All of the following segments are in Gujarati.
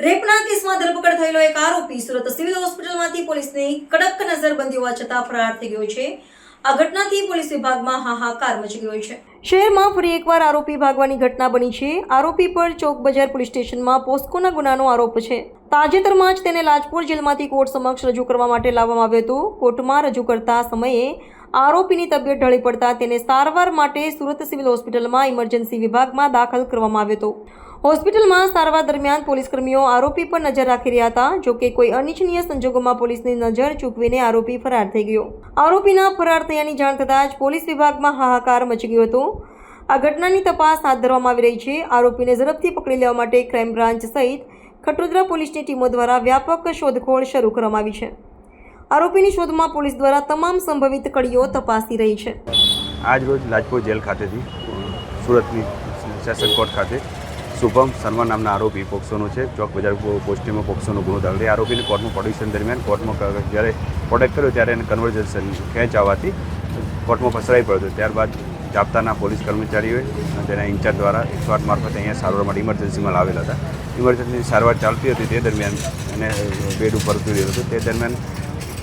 રેપના કેસમાં ધરપકડ થયેલો એક આરોપી સુરત સિવિલ હોસ્પિટલમાંથી પોલીસની કડક નજરબંધી હોવા છતાં ફરાર થઈ ગયો છે. આ ઘટનાથી પોલીસ વિભાગમાં હાહાકાર મચી ગયો છે. શહેરમાં ફરી એકવાર આરોપી ભાગવાની ઘટના બની છે. આરોપી પર ચોક બજાર પોલીસ સ્ટેશનમાં પોસ્કોના ગુનાનો આરોપ છે. તાજેતરમાં જ તેને લાજપોર જેલમાંથી કોર્ટ સમક્ષ રજૂ કરવા માટે લાવવામાં આવ્યો હતો. કોર્ટમાં રજૂ કરતા સમયે આરોપીની તબિયત ઢળી પડતા તેને સારવાર માટે સુરત સિવિલ હોસ્પિટલમાં ઇમરજન્સી વિભાગમાં દાખલ કરવામાં આવ્યો હતો. હોસ્પિટલમાં સારવાર દરમિયાન પોલીસકર્મીઓ આરોપી પર નજર રાખી રહ્યા હતા, જો કે કોઈ અનિચ્છનીય સંજોગોમાં પોલીસની નજર ચૂકવીને આરોપી ફરાર થઈ ગયો. આરોપીના ફરાર થયાની જાણ થતાં જ પોલીસ વિભાગમાં હાહાકાર મચી ગયો હતો. આ ઘટનાની તપાસ હાથ ધરવામાં આવી રહી છે. આરોપીને ઝડપથી પકડી લેવા માટે ક્રાઇમ બ્રાન્ચ સહિત ખટોદરા પોલીસની ટીમો દ્વારા વ્યાપક શોધખોળ શરૂ કરવામાં આવી છે. આરોપીની શોધમાં પોલીસ દ્વારા તમામ સંભવિત કડીઓ તપાસી રહી છે. આજ રોજ લાજપોર જેલ ખાતેથી સુરતની સેશન કોર્ટ ખાતે શુભમ સન્મા નામના આરોપી પોક્સોનો છે. ચોક બજાર પોસ્ટિંગમાં પોક્સોનો ગુનો દાખલ એ આરોપીને કોર્ટમાં પ્રોડક્શન દરમિયાન કોર્ટમાં જ્યારે પ્રોડક્ટ કર્યો ત્યારે એને કન્વર્ઝેશન ખેંચ આવવાથી કોર્ટમાં ફસરાઈ પડ્યો હતો. ત્યારબાદ જાપ્તાના પોલીસ કર્મચારીઓએ તેના ઇન્ચાર્જ દ્વારા એકસો આઠ મારફતે અહીંયા સારવાર માટે ઇમરજન્સીમાં લાવેલા હતા. ઇમરજન્સી સારવાર ચાલતી હતી તે દરમિયાન એને બેડ ઉપર ઉતરી હતો. તે દરમિયાન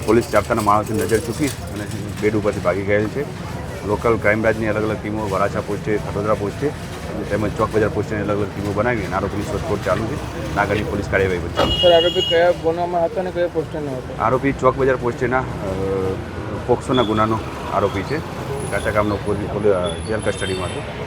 પોલીસ જાપ્તાના માણસોની નજર ચૂકી અને બેડ ઉપરથી ભાગી ગયેલ છે. લોકલ ક્રાઇમ બ્રાન્ચની અલગ અલગ ટીમો વરાછા પોસ્ટે ખડોદરા પહોંચે તેમજ ચોક બજાર પોસ્ટની અલગ અલગ ટીમો બનાવી અને આરોપીની શોધખોળ ચાલુ છે. નાગરની પોલીસ કાર્યવાહી ચાલુ સર આરોપી કયા ગુનામાં હતો અને કયા પોસ્ટરનો હતો? આરોપી ચોક બજાર પોસ્ટેના પોક્સોના ગુનાનો આરોપી છે. કાચા ગામનો જેલ કસ્ટડીમાં હતો.